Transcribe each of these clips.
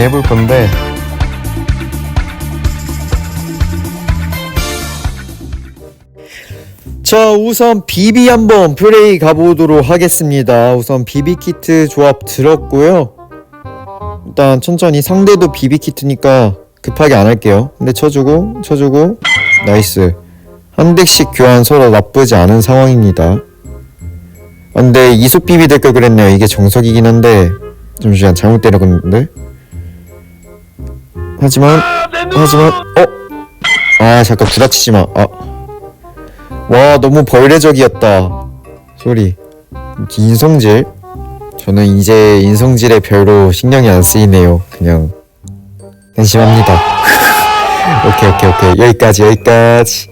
해볼 건데. 자 우선 비비 한번 플레이 가보도록 하겠습니다. 우선 비비 키트 조합 들었고요. 일단 천천히 상대도 비비 키트니까 급하게 안 할게요. 근데 쳐주고 쳐주고. 나이스. 한 대씩 교환 서로 나쁘지 않은 상황입니다. 아, 근데 이속 비비 될 걸 그랬네요. 이게 정석이긴 한데. 잠시만 잘못 때려갔는데 하지만 하지만 어? 아 잠깐 구라치지 마. 아. 와 너무 벌레적이었다. 소리. 인성질? 저는 이제 인성질에 별로 신경이 안 쓰이네요. 그냥 안심합니다. 오케이 오케이 오케이 여기까지 여기까지.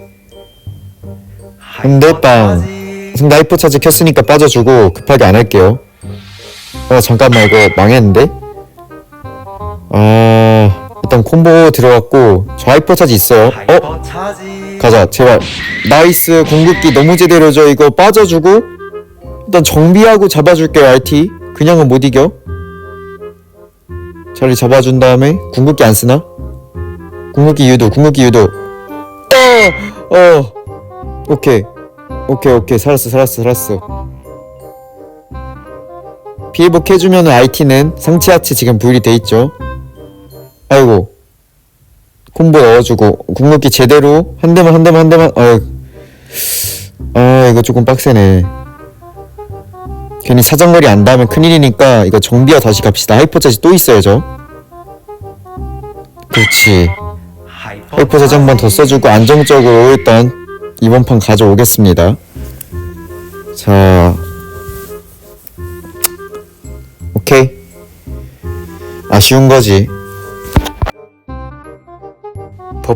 상대 하이퍼 차지 켰으니까 빠져주고 급하게 안 할게요. 어 잠깐만 이거 망했는데? 아 일단 콤보 들어갔고 저 하이퍼 차지 있어요. 어? 가자 제발 나이스 궁극기 너무 제대로 줘 이거 빠져주고 일단 정비하고 잡아줄게요 RT 그냥은 못 이겨 자리 잡아준 다음에 궁극기 안 쓰나? 궁극기 유도 궁극기 유도 어! 어! 오케이 오케이 오케이 살았어 살았어 살았어 피해복 해주면 RT는 상체 하체 지금 분리돼 있죠 아이고. 콤보 넣어주고 궁극기 제대로 한 대만 한 대만 한 대만. 아, 아 이거 조금 빡세네. 괜히 사정거리 안 닿으면 큰일이니까 이거 정비하 다시 갑시다. 하이퍼짜지 또 있어야죠 그렇지. 하이퍼 하이퍼짜지 한 번 더 써주고 안정적으로 일단 이번 판 가져오겠습니다. 자. 오케이. 아쉬운 거지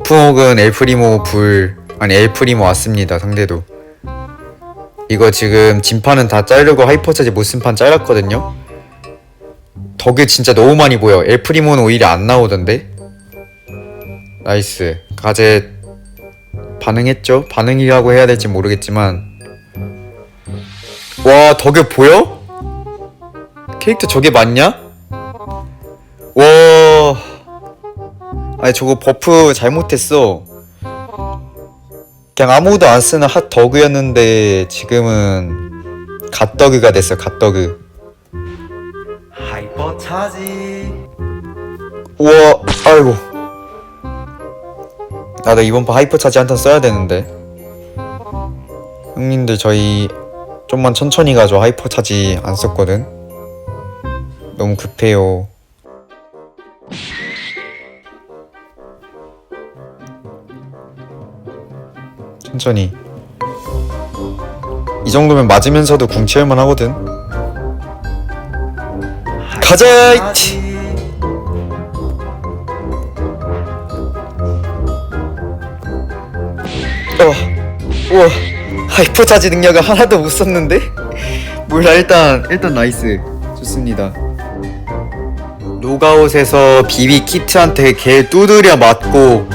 버프목은 엘프리모 불 아니 엘프리모 왔습니다 상대도. 이거 지금 진판은 다 자르고 하이퍼차지 못쓴판 잘랐거든요? 덕이 진짜 너무 많이 보여. 엘프리모는 오히려 안 나오던데? 나이스. 가제 반응했죠? 반응이라고 해야 될지 모르겠지만. 와 덕이 보여? 캐릭터 저게 맞냐? 와 아니 저거 버프 잘못했어. 그냥 아무도 안 쓰는 핫 더그였는데 지금은 갓더그가 됐어 갓더그. 하이퍼 차지 우와 아이고. 나도 이번 판 하이퍼 차지 한 탄 써야 되는데. 형님들 저희 좀만 천천히 가죠 하이퍼 차지 안 썼거든. 너무 급해요. 천천히. 이 정도면 맞으면서도 궁 채울만 하거든. 가자! 차지 어, 우와. 하이퍼 차지 능력을 하나도 못 썼는데? 몰라 일단 일단 나이스. 좋습니다. 노가웃에서 비비 키트한테 개 두드려 맞고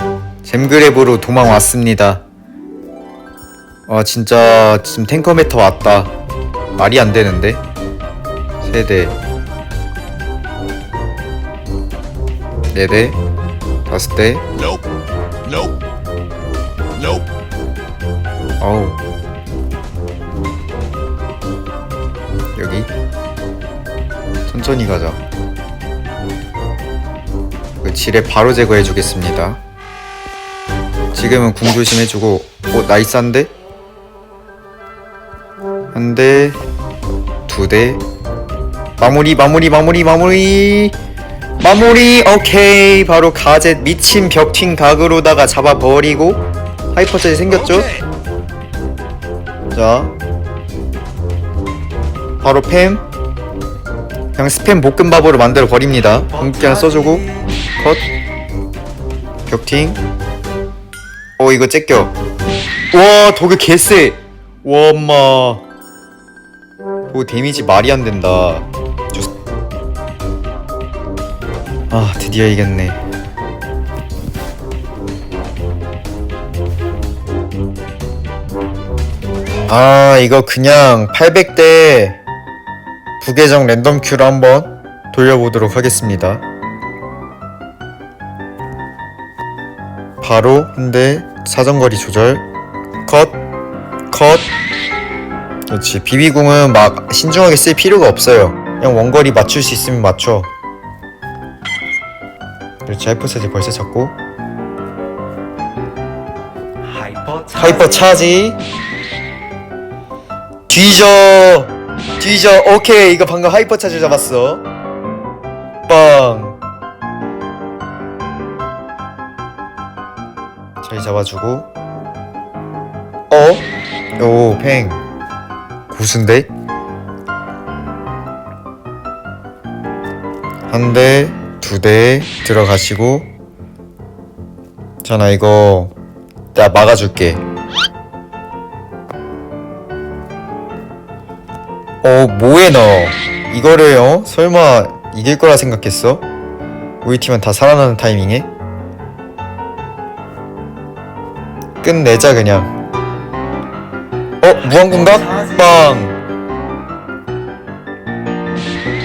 잼그랩으로 도망왔습니다 아 진짜 지금 탱커 메터 왔다. 말이 안 되는데? 세대. 네대. 다섯 대. 어우. 여기? 천천히 가자. 그 지뢰 바로 제거해 주겠습니다. 지금은 궁 조심해주고 오 나이스한데? 한 대 두 대. 마무리 마무리 마무리 마무리. 마무리 오케이. 바로 가젯 미친 벽팅 각으로다가 잡아버리고 하이퍼짜리 생겼죠? 자. 바로 팸. 그냥 스팸 볶음밥으로 만들어 버립니다. 궁극기 하나 써주고. 컷. 격팅. 어 이거 째껴. 와 도그 개쎄 와 엄마 오 데미지 말이 안 된다. 아 드디어 이겼네. 아 이거 그냥 800대 부계정 랜덤 큐로 한번 돌려보도록 하겠습니다. 바로 근데 사정거리 조절. 컷 컷, 그렇지. 비비궁은 막 신중하게 쓸 필요가 없어요. 그냥 원거리 맞출 수 있으면 맞춰. 그렇지 하이퍼 차지 벌써 잡고. 하이퍼 차지. 뒤져. 뒤져. 오케이. 이거 방금 하이퍼 차지 잡았어. 빵. 잘 잡아주고. 어? 오팽 고수인데? 한 대, 두 대 들어가시고 자나 이거 내가 막아줄게 어 뭐해 너 이거를 어? 설마 이길 거라 생각했어? 우리 팀은 다 살아나는 타이밍에 끝내자 그냥 어 무한공각 빵.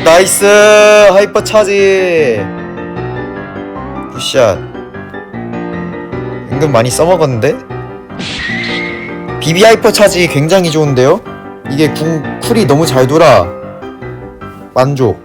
나이스! 하이퍼 차지. 굿샷. 은근 많이 써먹었는데? 비비 하이퍼 차지 굉장히 좋은데요? 이게 궁 쿨이 너무 잘 돌아. 만족